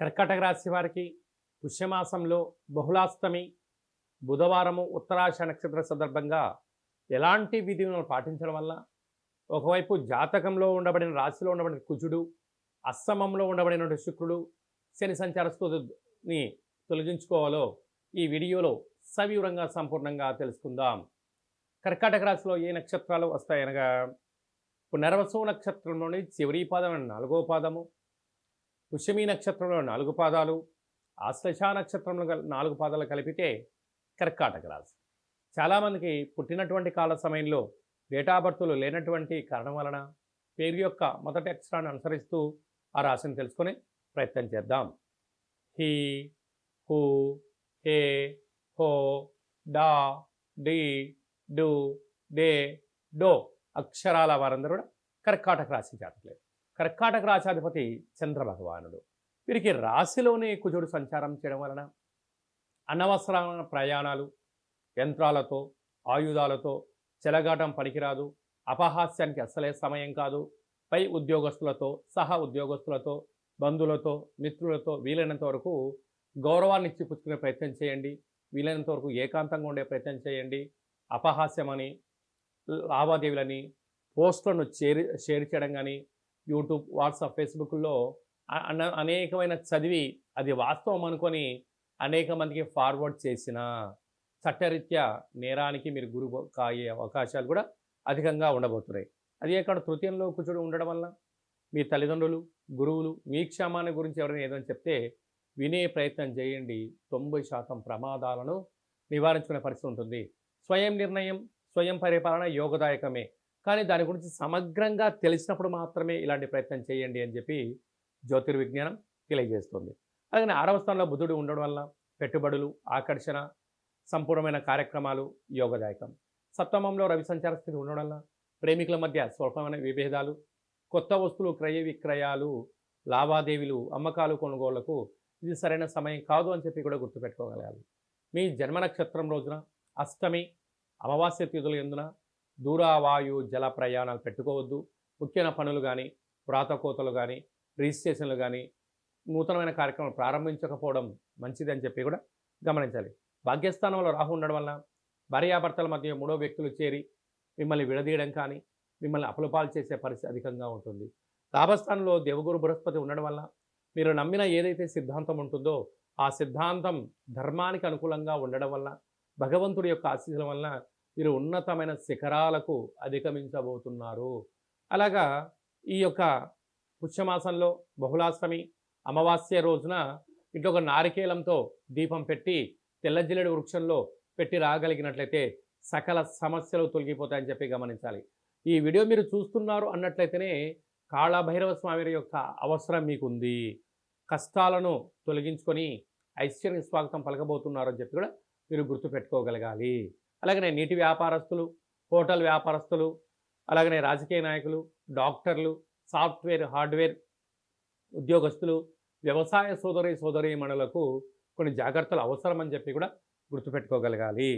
కర్కాటక రాశి వారికి పుష్యమాసంలో బహుళాష్టమి బుధవారము ఉత్తరాశ నక్షత్ర సందర్భంగా ఎలాంటి విధులను పాటించడం వల్ల? ఒకవైపు జాతకంలో ఉండబడిన రాశిలో ఉండబడిన కుజుడు అస్సమంలో ఉండబడిన శుక్రుడు శని సంచారస్తుని తొలగించుకోవాలో ఈ వీడియోలో సవివరంగా సంపూర్ణంగా తెలుసుకుందాం. కర్కాటక రాశిలో ఏ నక్షత్రాలు వస్తాయనగా? పునర్వసు నక్షత్రంలోని చివరి పాదం నాలుగో పాదము పుష్యమి నక్షత్రంలో నాలుగు పాదాలు ఆశ్లేష నక్షత్రంలో నాలుగు పాదాలు కలిపితే కర్కాటక రాశి. చాలామందికి పుట్టినటువంటి కాల సమయంలో డేటా బర్త్లు లేనటువంటి కారణం వలన పేరు యొక్క మొదటి అక్షరాన్ని అనుసరిస్తూ ఆ రాశిని తెలుసుకొని ప్రయత్నం చేద్దాం. హీ హూ హే హో డా డి డు డే డో అక్షరాల వారందరూ కూడా కర్కాటక రాశి జాతకులే. కర్కాటక రాశాధిపతి చంద్ర భగవానుడు వీరికి రాశిలోనే కుజుడు సంచారం చేయడం వలన అనవసరమైన ప్రయాణాలు యంత్రాలతో ఆయుధాలతో చెలగాటం పనికిరాదు అపహాస్యానికి అస్సలే సమయం కాదు. పై ఉద్యోగస్తులతో సహా ఉద్యోగస్తులతో బంధువులతో మిత్రులతో వీలైనంత వరకు గౌరవాన్ని ఇచ్చిపుచ్చుకునే ప్రయత్నం చేయండి. వీలైనంత వరకు ఏకాంతంగా ఉండే ప్రయత్నం చేయండి. అపహాస్యమని లావాదేవీలని పోస్టులను చేరి షేర్ చేయడం కానీ యూట్యూబ్ వాట్సాప్ ఫేస్బుక్లో అ- అనేకమైన చదివి అది వాస్తవం అనుకొని అనేక మందికి ఫార్వర్డ్ చేసిన చట్టరీత్యా నేరానికి మీరు గురి కాయే అవకాశాలు కూడా అధికంగా ఉండబోతున్నాయి. అది ఎక్కడ తృతీయంలో కూర్చొని ఉండడం వల్ల? మీ తల్లిదండ్రులు గురువులు మీ క్షేమాన్ని గురించి ఎవరైనా ఏదైనా చెప్తే వినే ప్రయత్నం చేయండి. తొంభై శాతం ప్రమాదాలను నివారించుకునే పరిస్థితి ఉంటుంది. స్వయం నిర్ణయం స్వయం పరిపాలన యోగదాయకమే. కానీ దాని గురించి సమగ్రంగా తెలిసినప్పుడు మాత్రమే ఇలాంటి ప్రయత్నం చేయండి అని చెప్పి జ్యోతిర్విజ్ఞానం తెలియజేస్తుంది. అలాగే ఆరవ స్థానంలో బుధుడు ఉండడం వల్ల పెట్టుబడులు ఆకర్షణ సంపూర్ణమైన కార్యక్రమాలు యోగదాయకం. సప్తమంలో రవి సంచార స్థితి ఉండడం వల్ల ప్రేమికుల మధ్య స్వల్పమైన విభేదాలు కొత్త వస్తువులు క్రయ విక్రయాలు లావాదేవీలు అమ్మకాలు కొనుగోళ్ళకు ఇది సరైన సమయం కాదు అని చెప్పి కూడా గుర్తుపెట్టుకోగలగాలి. మీ జన్మ నక్షత్రం రోజున అష్టమి అమావాస్య తిథులు ఎందున దూరావాయు జల ప్రయాణాలు పెట్టుకోవద్దు. ముఖ్యమైన పనులు కానీ వ్రాతకోతలు కానీ రిజిస్ట్రేషన్లు కానీ నూతనమైన కార్యక్రమాలు ప్రారంభించకపోవడం మంచిది అని చెప్పి కూడా గమనించాలి. భాగ్యస్థానంలో రాహు ఉండడం వల్ల భార్యాభర్తల మధ్య మూడో వ్యక్తులు చేరి మిమ్మల్ని విడదీయడం కానీ మిమ్మల్ని అపలుపాలు చేసే పరిస్థితి అధికంగా ఉంటుంది. లాభస్థానంలో దేవగురు బృహస్పతి ఉండడం వల్ల మీరు నమ్మిన ఏదైతే సిద్ధాంతం ఉంటుందో ఆ సిద్ధాంతం ధర్మానికి అనుకూలంగా ఉండడం వల్ల భగవంతుడి యొక్క ఆశీస్సుల వల్ల మీరు ఉన్నతమైన శిఖరాలకు అధిగమించబోతున్నారు. అలాగా ఈ యొక్క పుష్యమాసంలో బహుళాష్టమి అమావాస్య రోజున ఇంట్లో ఒక నారికేలంతో దీపం పెట్టి తెల్లజిల్లడి వృక్షంలో పెట్టి రాగలిగినట్లయితే సకల సమస్యలు తొలగిపోతాయని చెప్పి గమనించాలి. ఈ వీడియో మీరు చూస్తున్నారు అన్నట్లయితేనే కాళభైరవ స్వామి యొక్క అవసరం మీకుంది. కష్టాలను తొలగించుకొని ఐశ్వర్య స్వాగతం పలకబోతున్నారు అని చెప్పి కూడా మీరు గుర్తుపెట్టుకోగలగాలి. అలాగనే నీటి వ్యాపారస్తులు హోటల్ వ్యాపారస్తులు అలాగనే రాజకీయ నాయకులు డాక్టర్లు సాఫ్ట్వేర్ హార్డ్వేర్ ఉద్యోగస్తులు వ్యవసాయ సోదరి సోదరీమణులకు కొన్ని జాగ్రత్తలు అవసరమని చెప్పి కూడా గుర్తుపెట్టుకోగలగాలి.